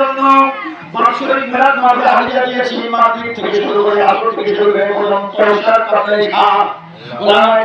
জন্য বাৎসরিক মেলাদ মাঠে হাজিরা দিয়েছি মাদ্রিদ থেকে শুরু করে আসর থেকে শুরু করে পর্যন্ত পুরস্কার কাপড়ে শাহ ওলামায়ে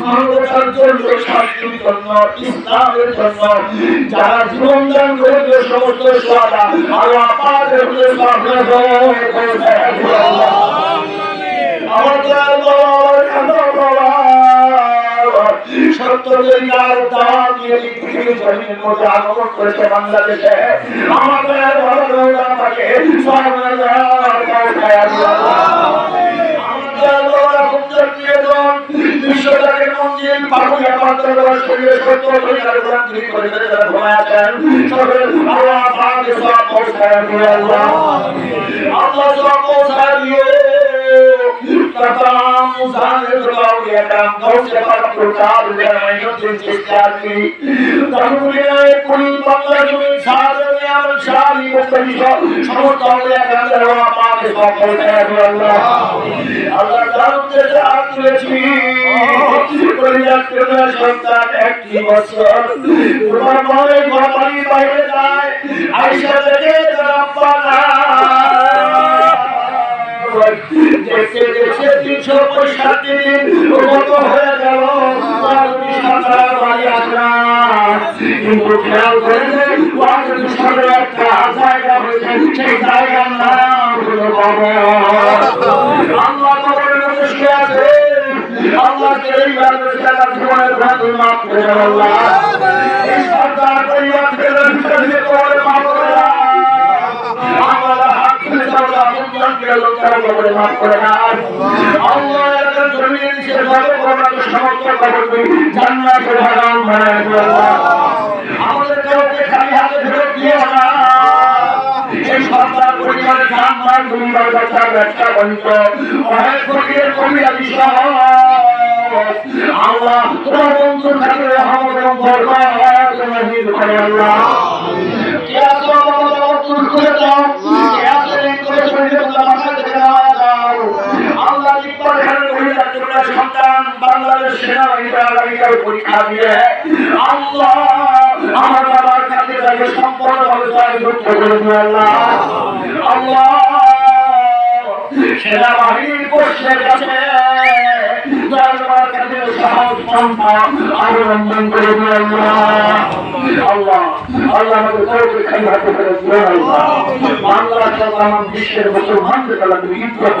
মানবতার জন্য শান্তির জন্য, ইসলামের জন্য, যারা জীবন দান করেছে সমস্ত সোয়াদা আল্লাহ পাকের সামনে সত্যিকার দাওয়াত ভালো আমাকে সামনে বিশ্বটাকে মন্দির পাহুয়া পাত্র শরীরে সত্য করে তারা ঘুমায় আছেন সকলে আল্লাহ تمام مزاحمت لوگ یہ کام دوست پر پرچار کرنے کی چیزیں کی تمہیں کل بندہ جو سارے اور شاہی مستشفا سمجھ اور یہ کام کروا پاک کو کرتا ہے اللہ اللہ جان کے ساتھ لچھی পরিয়াত করে সন্তান একটি বছর তোমার মনে ঘর বাড়ি বাইরে যায় আইসা দেখে তার আব্বা না পালা দেখতে দেখতে তিনশো পঁয়ষট্টি দিন হয়ে গেল? একটা জায়গা হয়েছে, সেই জায়গার নাম হলো কবর। আল্লাহ কবরের মধ্যে থেকে ভিতরে কবরে মাফ করে দাও আমরা হাত তুলে আমরা আপনজনকে কবরে মাফ করে দাও আল্লাহ আমাদের তোমার বন্ধু থাকে রহমত এবং বরকত। আল্লাহ কে আসো বাবা তুল করে দাও কে আসো ঋণ করে শরীরে বলা মাথা থেকে নামায় দাও আল্লাহ ইকবাল খানের মহিলা তোমরা সন্তান বাংলাদেশ সেনাবাহিনীর আগামীকাল পরীক্ষা দিয়ে আল্লাহ আমার বাবার কাছে তাকে সম্পূর্ণভাবে তাকে করে দিও আল্লাহ। আল্লাহ সেনাবাহিনীর পোস্টের কাছে দরবার কাছে সাহস পন্থা অবলম্বন করে দিও আল্লাহ আল্লাহ আমাদের কাউকে খালি হাতে দিও না আল্লাহ বাংলা সালাম বিশ্বের মুসলমানদের কালা তুমি ইজ্জত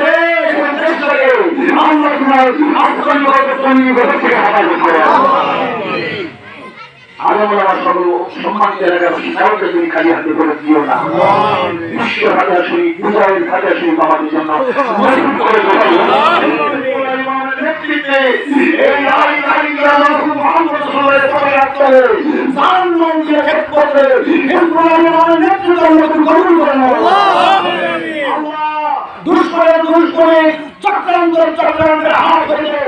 আলম আমার সকল সম্মানিত এলাকার সবাইকে তুমি খালি হাতে করে দিও না করে চক্রান্তর চক্রান্তের হাত ধরে